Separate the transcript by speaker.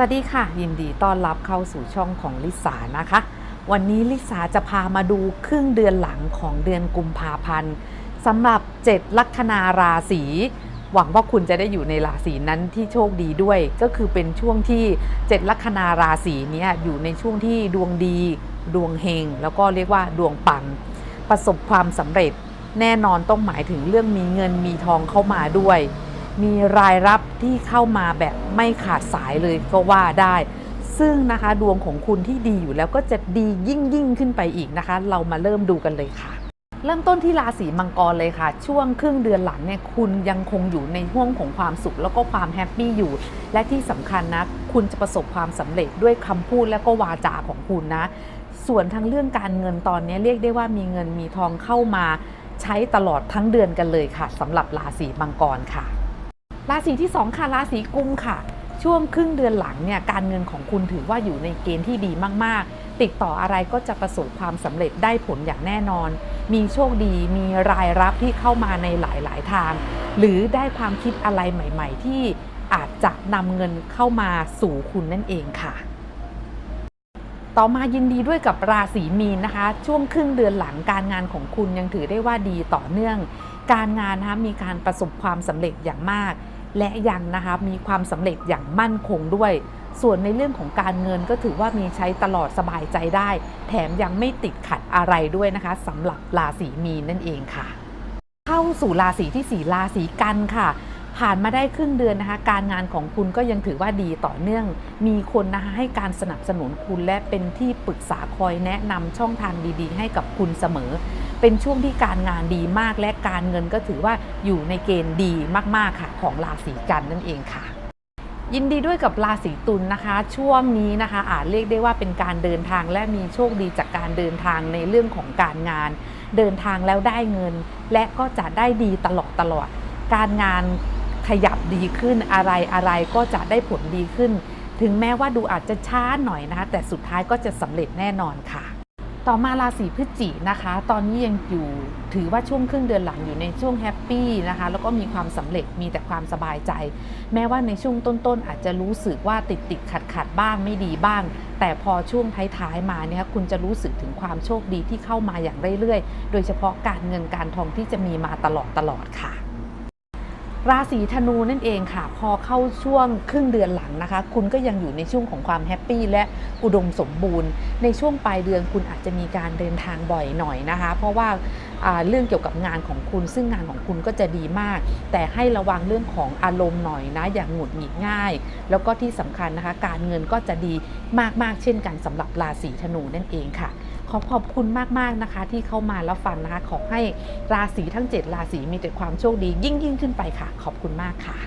Speaker 1: สวัสดีค่ะ ยินดีต้อนรับเข้าสู่ช่องของลิสานะคะ วันนี้ลิสาจะพามาดูครึ่งเดือนหลังของเดือนกุมภาพันธ์สำหรับ 7 ลัคนาราศีหวังว่าคุณจะได้อยู่ในราศีนั้นที่โชคดีด้วย ก็คือเป็นช่วงที่ 7 ลัคนาราศีนี้อยู่ในช่วงที่ดวงดี ดวงเฮงแล้วก็เรียกว่าดวงปัง ประสบความสำเร็จ แน่นอนต้องหมายถึงเรื่องมีเงินมีทองเข้ามาด้วย มีรายรับที่เข้ามาแบบไม่ขาดสายเลยก็ว่าได้ ซึ่งนะคะดวงของคุณที่ดีอยู่แล้วก็จะดียิ่งยิ่งขึ้นไปอีกนะคะ เรามาเริ่มดูกันเลยค่ะ เริ่มต้นที่ราศีมังกรเลยค่ะ ช่วงครึ่งเดือนหลังเนี่ยคุณยังคงอยู่ในห่วงของความสุขแล้วก็ความแฮปปี้อยู่ และที่สำคัญนะ คุณจะประสบความสำเร็จด้วยคำพูดและก็วาจาของคุณนะ ส่วนทางเรื่องการเงินตอนนี้เรียกได้ว่ามีเงินมีทองเข้ามาใช้ตลอดทั้งเดือนกันเลยค่ะสำหรับราศีมังกรค่ะ ราศีที่ 2 ค่ะ ราศีกุมค่ะ ช่วงครึ่งเดือนหลังเนี่ยการเงินของคุณถือว่าอยู่ในเกณฑ์ที่ดีมาก ๆ ติดต่ออะไรก็จะประสบความสำเร็จได้ผลอย่างแน่นอน มีโชคดีมีรายรับที่เข้ามาในหลาย ๆ ทาง หรือได้ความคิดอะไรใหม่ ๆ ที่อาจจะนำเงินเข้ามาสู่คุณนั่นเองค่ะ ต่อมายินดีด้วยกับราศีมีนนะคะ ช่วงครึ่งเดือนหลังการงานของคุณยังถือได้ว่าดีต่อเนื่อง การงานนะคะมีการประสบความสำเร็จอย่างมาก และยังนะคะมีความสำเร็จอย่างมั่นคงด้วย ส่วนในเรื่องของการเงินก็ถือว่ามีใช้ตลอดสบายใจได้ แถมยังไม่ติดขัดอะไรด้วยนะคะสำหรับราศีมีนนั่นเองค่ะ เข้าสู่ราศีที่4ราศีกันค่ะผ่านมาได้ครึ่งเดือนนะคะการงานของคุณก็ยังถือว่าดีต่อเนื่อง มีคนนะคะให้การสนับสนุนคุณและเป็นที่ปรึกษาคอยแนะนำช่องทางดีๆ ให้กับคุณเสมอ เป็นช่วงที่การงานดีมากและการเงินก็ถือว่าอยู่ในเกณฑ์ดีมากๆค่ะของราศีกันนั่นเองค่ะ ยินดีด้วยกับราศีตุลนะคะ ช่วงนี้นะคะอาจเรียกได้ว่าเป็นการเดินทางและมีโชคดีจากการเดินทางในเรื่องของการงาน เดินทางแล้วได้เงิน และก็จะได้ดีตลอดตลอด การงานขยับดีขึ้นอะไรอะไรก็จะได้ผลดีขึ้น ถึงแม้ว่าดูอาจจะช้าหน่อยนะคะแต่สุดท้ายก็จะสำเร็จแน่นอนค่ะ ต่อมาราศีพฤศจินะคะ ตอนนี้ยังอยู่ถือว่าช่วงครึ่งเดือนหลังอยู่ในช่วงแฮปปี้นะคะ แล้วก็มีความสำเร็จมีแต่ความสบายใจ แม้ว่าในช่วงต้นๆ อาจจะรู้สึกว่าติดติดขัดขัดบ้างไม่ดีบ้าง แต่พอช่วงท้ายๆมาเนี่ยคุณจะรู้สึกถึงความโชคดีที่เข้ามาอย่างเรื่อยๆ โดยเฉพาะการเงินการทองที่จะมีมาตลอดตลอดค่ะ ราศีธนูนั่นเองค่ะ พอเข้าช่วงครึ่งเดือนหลังนะคะ คุณก็ยังอยู่ในช่วงของความแฮปปี้และอุดมสมบูรณ์ ในช่วงปลายเดือนคุณอาจจะมีการเดินทางบ่อยหน่อยนะคะ เพราะว่าเรื่องเกี่ยวกับงานของคุณ ซึ่งงานของคุณก็จะดีมาก แต่ให้ระวังเรื่องของอารมณ์หน่อยนะ อย่างหงุดหงิดง่าย แล้วก็ที่สำคัญนะคะ การเงินก็จะดีมากๆ เช่นกันสำหรับราศีธนูนั่นเองค่ะ ขอขอบคุณมากๆนะคะ ที่เข้ามาแล้วฟังนะคะ ขอให้ราศีทั้ง 7 ราศีมีแต่ความโชคดียิ่งยิ่งขึ้นไปค่ะ ขอบคุณมากค่ะ